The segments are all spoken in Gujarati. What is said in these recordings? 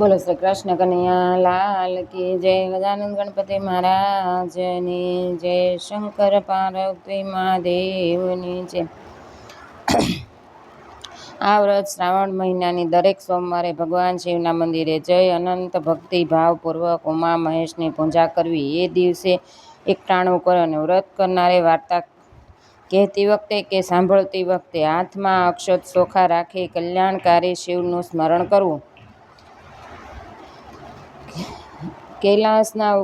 બોલો શ્રી કૃષ્ણ કનૈયા લાલ કી જય ગજાનંદ ગણપતિ મહારાજની, જય શંકર પાર્વતી મહાદેવની, જય. આ વ્રત શ્રાવણ મહિનાની દરેક સોમવારે ભગવાન શિવના મંદિરે જઈ અનંત ભક્તિ ભાવપૂર્વક ઉમા મહેશની પૂજા કરવી. એ દિવસે એકટાણું કરો અને વ્રત કરનારે વાર્તા કહેતી વખતે કે સાંભળતી વખતે હાથમાં અક્ષત ચોખા રાખી કલ્યાણકારી શિવનું સ્મરણ કરવું. કૈલાસના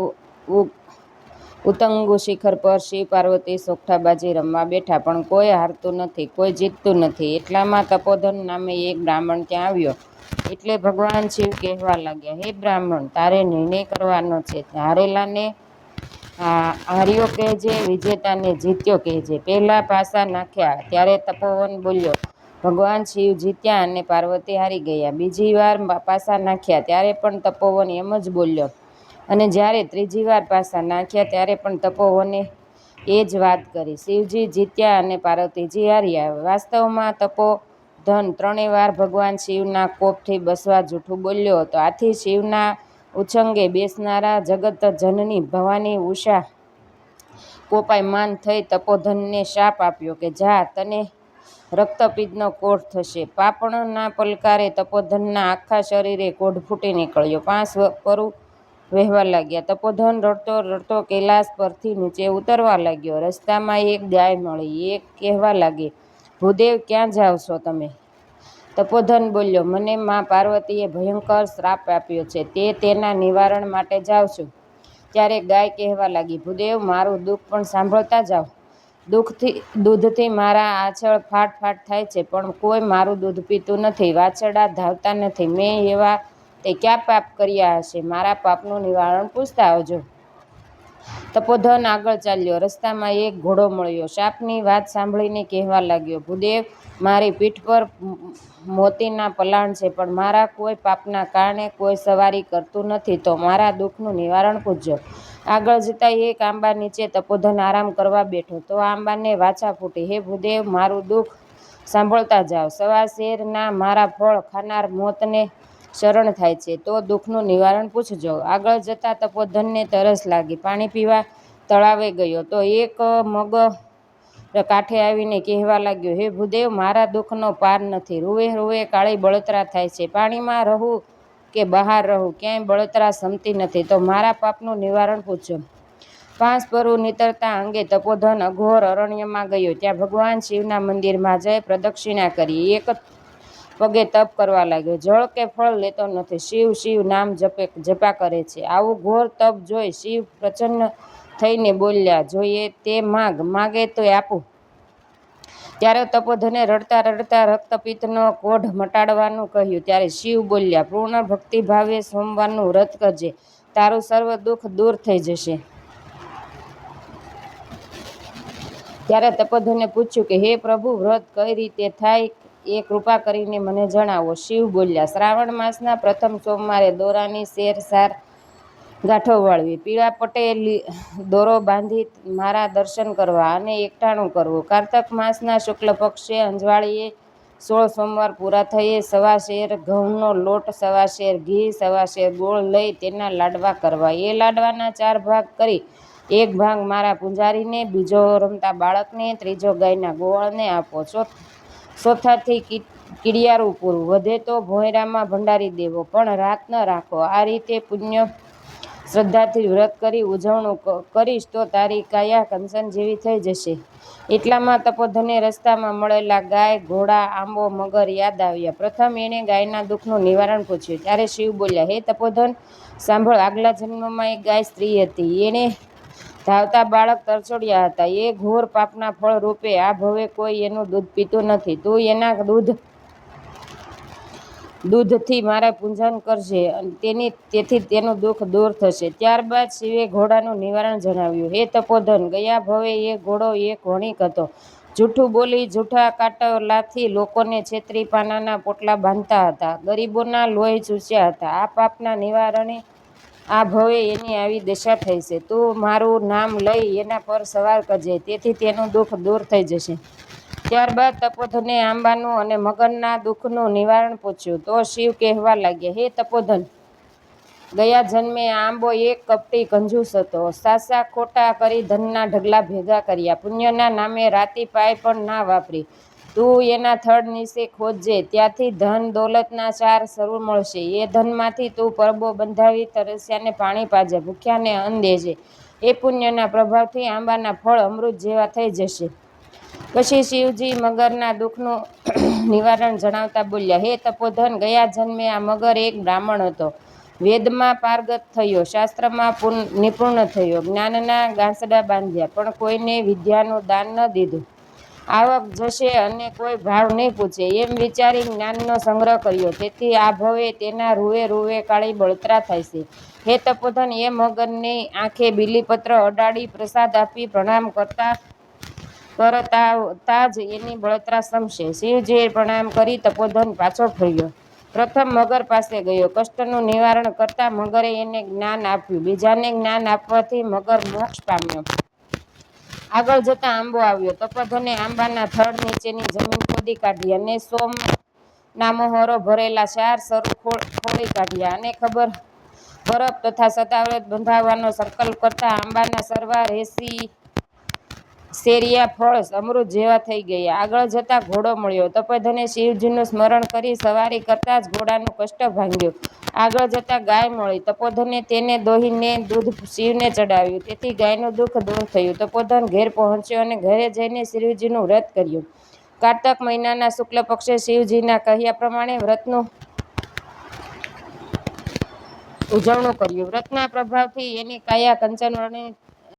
ઉતંગુ શિખર પર શિવ પાર્વતી સોગઠાબાજી રમવા બેઠા, પણ કોઈ હારતું નથી, કોઈ જીતતું નથી. એટલામાં તપોધન નામે એક બ્રાહ્મણ ત્યાં આવ્યો. એટલે ભગવાન શિવ કહેવા લાગ્યા, હે બ્રાહ્મણ, તારે નિર્ણય કરવાનો છે. હારેલાને હાર્યો કહેજે, વિજેતાને જીત્યો કહેજે. પહેલાં પાસા નાખ્યા, ત્યારે તપોવન બોલ્યો, ભગવાન શિવ જીત્યા અને પાર્વતી હારી ગયા. બીજી વાર પાસા નાખ્યા, ત્યારે પણ તપોવન એમ જ બોલ્યો અને જ્યારે ત્રીજી વાર પાસા નાખ્યા ત્યારે પણ તપોવને એ જ વાત કરી. શિવજી જીત્યા અને પાર્વતીજી હાર્યા. વાસ્તવમાં તપોધન ત્રણેય વાર ભગવાન શિવના કોપથી બસવા જૂઠું બોલ્યો હતો. આથી શિવના ઉછંગે બેસનારા જગતજનની ભવાની ઉષા કોપાયમાન થઈ તપોધનને શાપ આપ્યો કે જા, તને રક્તપિતનો કોઢ થશે. પાપણના પલકારે તપોધનના આખા શરીરે કોઢ ફૂટી નીકળ્યો. પાંચ પરું વહેવા લાગ્યા. તપોધન રડતો રડતો કૈલાસ પરથી નીચે ઉતરવા લાગ્યો. રસ્તામાં એક ગાય મળી. એ કહેવા લાગી, ભૂદેવ, ક્યાં જાઓ છો તમે? તપોધન બોલ્યો, મને મા પાર્વતીએ ભયંકર શ્રાપ આપ્યો છે. તે તેના નિવારણ માટે જાઉં છું. ત્યારે ગાય કહેવા લાગી, ભૂદેવ, મારું દુઃખ પણ સાંભળતા જાઓ. દુઃખથી, દૂધથી મારા આછળ ફાટ ફાટ થાય છે, પણ કોઈ મારું દૂધ પીતું નથી. વાછરડા ધાવતા નથી. મેં એવા તે ક્યાં પાપ કર્યા હશે? મારા પાપનું નિવારણ પૂછતા આવજો. તપોધન આગળ ચાલ્યો. રસ્તામાં એક ઘોડો મળ્યો. સાપની વાત સાંભળીને કહેવા લાગ્યો, ભૂદેવ, મારી પીઠ પર મોતીના પલાણ છે, પણ મારા કોઈ પાપના કારણે કોઈ સવારી કરતું નથી, તો મારા દુઃખનું નિવારણ પૂછજો. આગળ જતાં એક આંબા નીચે તપોધન આરામ કરવા બેઠો. તો આંબાને વાછા ફૂટી, હે ભૂદેવ, મારું દુઃખ સાંભળતા જાઓ. સવા શેરના મારા ફળ ખાનાર મોતને શરણ થાય છે. તો દુઃખનું નિવારણ પૂછજો. આગળ જતાં તપોધનને તરસ લાગી. પાણી પીવા તળાવે ગયો. તો એક મગ કાંઠે આવીને કહેવા લાગ્યો, હે ભૂદેવ, મારા દુઃખનો પાર નથી. રૂવે રૂવે કાળી બળતરા થાય છે. પાણીમાં રહું કે બહાર રહું? ક્યાંય બળતરા સમતી નથી. તો મારા પાપનું નિવારણ પૂછજો પાંચ પરું નીતરતા અંગે તપોધન અઘોર અરણ્યમાં ગયો. ત્યાં ભગવાન શિવના મંદિરમાં જઈ પ્રદક્ષિણા કરી. એક પગે તપ કરવા લાગ્યો. જળ કે ફળ લેતો નથી. શિવ શિવ નામ જપે, જપા કરે છે. આવું ઘોર તપ જોઈ શિવ પ્રચન્ન થઈને બોલ્યા, જોઈએ તે માગ, માગે તો આપું. ત્યારે તપોધને રડતા રડતા રક્તપિત્તનો કોઢ મટાડવાનું કહ્યું. ત્યારે શિવ બોલ્યા, પૂર્ણ ભક્તિભાવે સોમવારનું વ્રત કરજે. તારું સર્વ દુઃખ દૂર થઈ જશે. ત્યારે તપોધને પૂછ્યું કે, હે પ્રભુ, વ્રત કઈ રીતે થાય? એ કૃપા કરીને મને જણાવો. શિવ બોલ્યા, શ્રાવણ માસના પ્રથમ સોમવારે દોરાની શેર સાર ગાંઠો વાળવી. પીળા પટે દોરો બાંધી મારા દર્શન કરવા અને એકટાણું કરવું. કારતક માસના શુક્લ પક્ષે અંજવાળીએ સોળ સોમવાર પૂરા થઈએ સવા શેર ઘઉંનો લોટ, સવા શેર ઘી, સવા શેર ગોળ લઈ તેના લાડવા કરવા. એ લાડવાના ચાર ભાગ કરી, એક ભાગ મારા પૂંજારીને, બીજો રમતા બાળકને, ત્રીજો ગાયના ગોળને આપો. ચોથાથી કીડિયારું પૂરું. વધે તો ભોંયરામાં ભંડારી દેવો, પણ રાત ન રાખો. આ રીતે પુણ્ય શ્રદ્ધાથી વ્રત કરી ઉજવણું કરીશ તો તારી કાયા કંસન જેવી થઈ જશે. એટલામાં તપોધને રસ્તામાં મળેલા ગાય, ઘોડા, આંબો, મગર યાદ આવ્યા. પ્રથમ એણે ગાયના દુઃખનું નિવારણ પૂછ્યું. ત્યારે શિવ બોલ્યા, હે તપોધન, સાંભળ, આગલા જન્મમાં એક ગાય સ્ત્રી હતી. એણે ધાવતા બાળક તરછોડ્યા હતા. એ ઘોર પાપના ફળ રૂપે આ ભવે કોઈ એનું દૂધ પીતું નથી. તું એના દૂધ, દૂધથી મારા પૂંજન કરશે તેની, તેથી તેનું દુઃખ દૂર થશે. ત્યારબાદ શિવે ઘોડાનું નિવારણ જણાવ્યું. હે તપોધન, ગયા ભવે એ ઘોડો એક વણિક હતો. જૂઠું બોલી જૂઠા કાટલાથી લોકોને છેતરી પાનાના પોટલા બાંધતા હતા. ગરીબોના લોહી ચૂસ્યા હતા. આ પાપના નિવારણે આ ભવે એની આવી દશા થઈ છે. તું મારું નામ લઈ એના પર સવાર કરજે, તેથી તેનું દુઃખ દૂર થઈ જશે. ત્યારબાદ તપોધને આંબાનું અને મગનના દુઃખનું નિવારણ પૂછ્યું. તો શિવ કહેવા લાગ્યા, હે તપોધન, ગયા જન્મે આંબો એક કપટી કંજૂસ હતો. સાસા ખોટા કરી ધનના ઢગલા ભેગા કર્યા. પુણ્યના નામે રાતી પાય પણ ના વાપરી. તું એના થડ નીચે ખોજજે, ત્યાંથી ધન દોલતના ચાર સરૂ મળશે. એ ધનમાંથી તું પરબો બંધાવી તરસ્યાને પાણી પાજે, ભૂખ્યાને અન્ન દેજે. એ પુણ્યના પ્રભાવથી આંબાના ફળ અમૃત જેવા થઈ જશે. પછી શિવજી મગરના દુઃખનું નિવારણ જણાવતા બોલ્યા, હે તપોધન, ગયા જન્મે આ મગર એક બ્રાહ્મણ હતો. વેદમાં પારગત થયો, શાસ્ત્રમાં નિપુણ થયો. જ્ઞાનના ગાંસડા બાંધ્યા, પણ કોઈને વિદ્યાનું દાન ન દીધું. આવક જશે અને કોઈ ભાવ નહીં પૂછે. એમ વિચારી જ્ઞાનનો સંગ્રહ કર્યો. તેથી આ ભવે તેના રૂએ રૂએ કાળી બળતરા થાય છે. હે તપોધન એ મગરની આંખે બીલીપત્ર અડાડી પ્રસાદ આપી પ્રણામ કરતા કરતા જ એની બળતરા સમશે. શિવજીએ પ્રણામ કરી તપોધન પાછો ફર્યો. પ્રથમ મગર પાસે ગયો. કષ્ટનું નિવારણ કરતા મગરે એને જ્ઞાન આપ્યું. બીજાને જ્ઞાન આપવાથી મગર મોક્ષ પામ્યો. આગળ જતા આંબો આવ્યો. તપોધને આંબાના થડ નીચેની જમીન ખોદી કાઢી અને સોમ નામોહરો ભરેલા ચાર સરું ખો- ખોળી કાઢ્યા. અને ખબર, બરફ તથા સતાવ્રત બંધાવવાનો સંકલ્પ કરતા આંબાના સરવા રેસી શેરિયા ફળ અમૃત જેવા થઈ ગયા. આગળ જતા ઘોડો મળ્યો. તપોધને શિવજીનું સ્મરણ કરી સવારી કરતા જ ઘોડાનું કષ્ટ ભાંગ્યું. આગળ જતા ગાય મળી. તપોધને તેને દોહીને દૂધ શિવને ચડાવ્યું. તેથી ગાયનું દુઃખ દૂર થયું. તપોધન ઘેર પહોંચ્યો અને ઘરે જઈને શિવજીનું વ્રત કર્યું. કારતક મહિનાના શુક્લ પક્ષે શિવજીના કહ્યા પ્રમાણે વ્રતનું ઉજવણું કર્યું. વ્રતના પ્રભાવથી એની કાયા કંચનવર્ણી